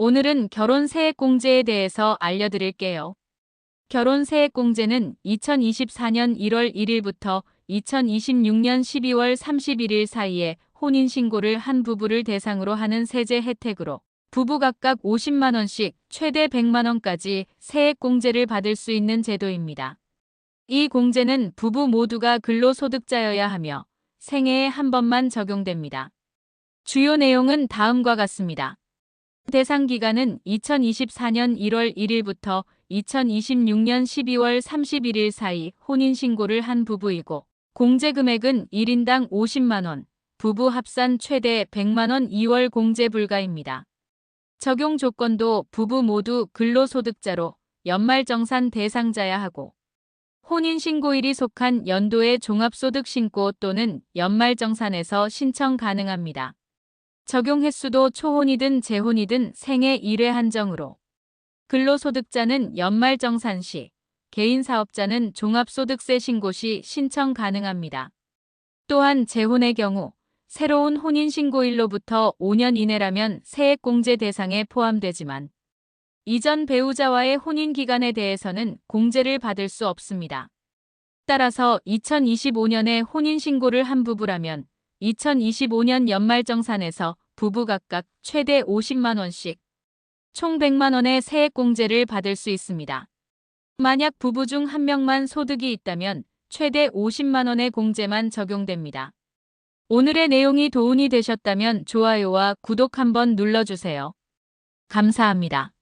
오늘은 결혼 세액공제에 대해서 알려드릴게요. 결혼 세액공제는 2024년 1월 1일부터 2026년 12월 31일 사이에 혼인신고를 한 부부를 대상으로 하는 세제 혜택으로 부부 각각 50만원씩 최대 100만원까지 세액공제를 받을 수 있는 제도입니다. 이 공제는 부부 모두가 근로소득자여야 하며 생애에 한 번만 적용됩니다. 주요 내용은 다음과 같습니다. 대상 기간은 2024년 1월 1일부터 2026년 12월 31일 사이 혼인신고를 한 부부이고 공제 금액은 1인당 50만원, 부부 합산 최대 100만원 2월 공제 불가입니다. 적용 조건도 부부 모두 근로소득자로 연말정산 대상자야 하고 혼인신고일이 속한 연도의 종합소득신고 또는 연말정산에서 신청 가능합니다. 적용 횟수도 초혼이든 재혼이든 생애 1회 한정으로 근로소득자는 연말정산 시, 개인사업자는 종합소득세 신고 시 신청 가능합니다. 또한 재혼의 경우 새로운 혼인신고일로부터 5년 이내라면 세액공제 대상에 포함되지만 이전 배우자와의 혼인 기간에 대해서는 공제를 받을 수 없습니다. 따라서 2025년에 혼인신고를 한 부부라면 2025년 연말정산에서 부부 각각 최대 50만원씩 총 100만원의 세액공제를 받을 수 있습니다. 만약 부부 중 한 명만 소득이 있다면 최대 50만원의 공제만 적용됩니다. 오늘의 내용이 도움이 되셨다면 좋아요와 구독 한번 눌러주세요. 감사합니다.